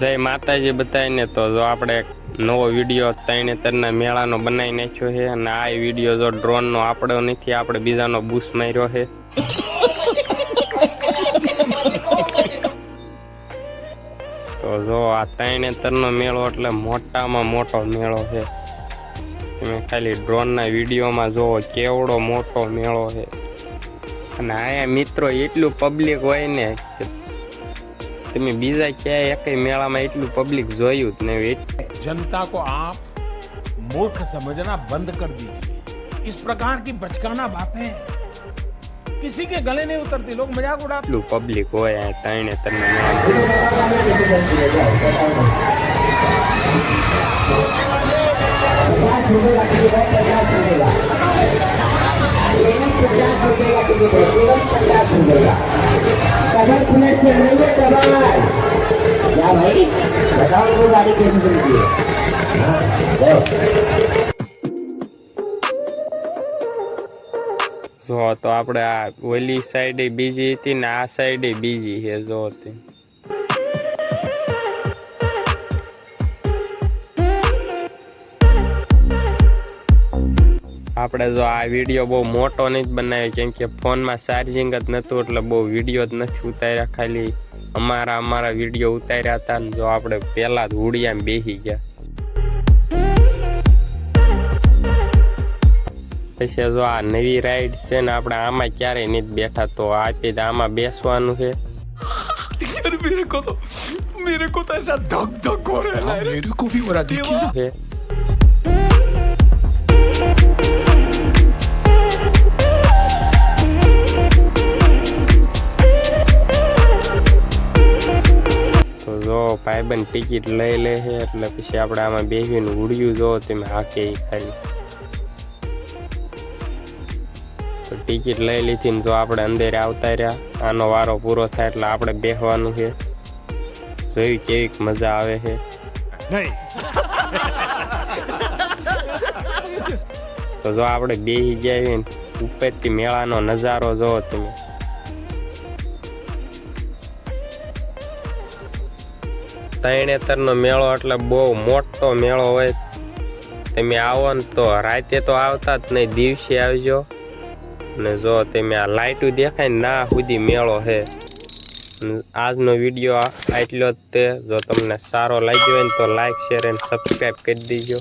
જય માતાજી બતાવીને તો જો આપણે નવો વીડિયો ત્રણે તરના મેળાનો બનાવી નાખ્યો છે અને આ વીડિયો જો ડ્રોનનો આપણો નથી, આપણે બીજાનો બૂસ માર્યો છે. તો જો આ ત્રણે તરનો મેળો એટલે મોટામાં મોટો મેળો છે. તમે ખાલી ડ્રોનના વિડીયોમાં જોવો કેવડો મોટો મેળો છે. અને અહીંયા મિત્રો એટલું પબ્લિક હોય ને કે તમે બીજા ક્યાંય એકય મેળામાં એટલું પબ્લિક જોયું જ નહીં जनता को आप मूर्ख समझना बंद कर दीजिए इस प्रकार की बचकाना बातें किसी के गले नहीं उतरती लोग मजाक उड़ाते એટલું પબ્લિક હોય આ ત્રણે બહુ સારી કેસ કરી જો, તો આપણે આ ઓલી સાઈડે બીજી હતી ને આ સાઈડે બીજી છે, જો હતી આપણે જો આ વીડિયો બહુ મોટો નહીં જ બનાવ્યો, કેમ કે ફોનમાં ચાર્જિંગ જ નહોતું, એટલે બહુ વીડિયો જ નથી ઉતાર્યા ખાલી. અમારા અમારા વિડીયો ઉતાર્યા હતા ને જો આપણે પહેલા જ હુડિયામાં બેસી ગયા પછી જો આ નવી રાઈડ છે ને આપણે આમાં ક્યારેય નથી બેઠા તો આપી દે આમાં બેસવાનું છે यार मेरे को तो मेरे को तो ऐसा धक धक हो रहा है मेरे को भी हो रहा देखिए જો ભાઈબંધ ટિકિટ લઈ લે છે એટલે પછી આપણે આમાં બેસીને ઉડ્યું જો તમે હાકે ખાલી તો ટિકિટ લઈ લીધી ને જો આપણે અંદર આવતા રહ્યા આનો વારો પૂરો થાય એટલે આપણે બેસવાનું છે. જોયું કેવી મજા આવે છે. તો જો આપણે બેસી ગયા ઉપરથી મેળાનો નજારો જોવો તમે. તરણેતરનો મેળો એટલે બહુ મોટો મેળો હોય. તમે આવો ને તો રાતે તો આવતા જ નહીં, દિવસે આવજો. ને જો તમે આ લાઇટું દેખાય ને સુધી મેળો છે આજનો વીડિયો આટલો જ તે. જો તમને સારો લાગ્યો હોય ને તો લાઈક શેર અને સબસ્ક્રાઈબ કરી દીજો.